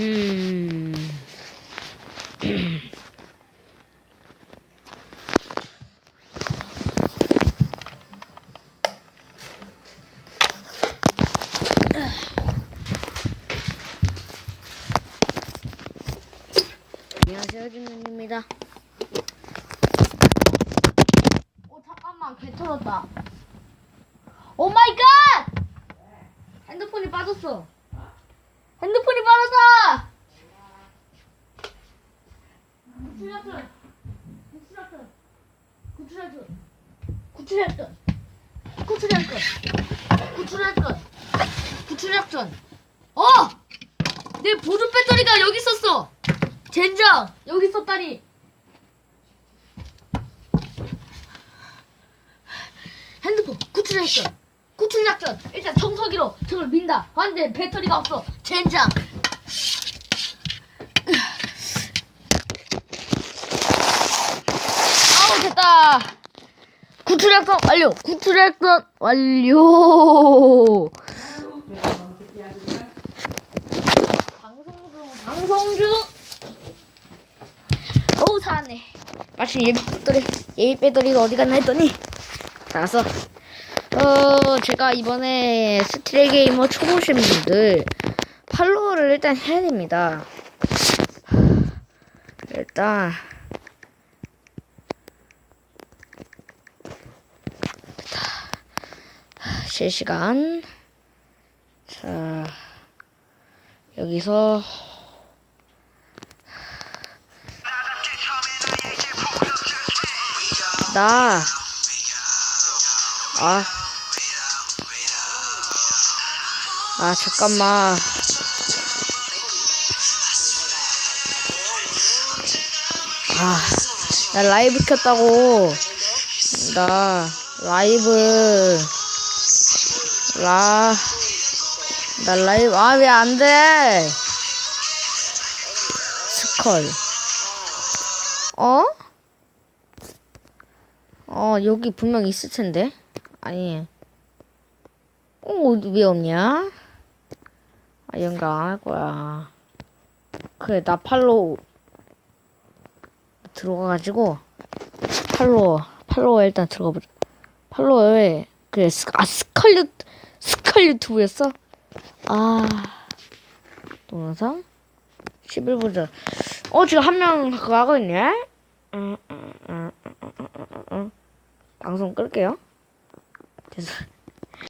음. 안녕하세요, 준현입니다. 어 잠깐만 개 털었다. 오 마이 갓! 핸드폰이 빠졌어. 핸드폰이 빠졌다. 구출했던 구출했던 구출했던 구출했던. 구출했던. 구출했던. 구출했던. 어! 내 보조 배터리가 여기 있었어. 젠장 여기 있었다니. 핸드폰 구출작전 구출작전. 일단 청소기로 저걸 민다. 근데 배터리가 없어. 젠장 아우 됐다 구출 작전 완료. 구출 작전 완료. 방송 중. 방송 중 어우 살았네. 마침 예비 배터리, 예비 배터리가 어디 갔나 했더니, 나서, 어, 제가 이번에 스트레 게이머 초보신 분들, 팔로우를 일단 해야 됩니다. 일단, 실시간. 자, 여기서, 나, 아, 아, 잠깐만. 아, 나 라이브 켰다고. 나, 라이브, 라, 나 라이브, 아, 왜 안 돼? 스컬. 어? 어, 여기 분명 있을 텐데. 아니. 어, 왜 없냐? 아, 연결 안할 거야. 그래, 나 팔로우 들어가가지고, 팔로워, 팔로워 일단 들어가보자. 팔로워에, 그래, 스, 아, 스컬 유, 스컬 유튜브였어? 아, 동영상? 11분 전. 어, 지금 한 명 그거 하고 있네? 응, 응, 응, 응, 응, 응, 응. 방송 끌게요. 죄송,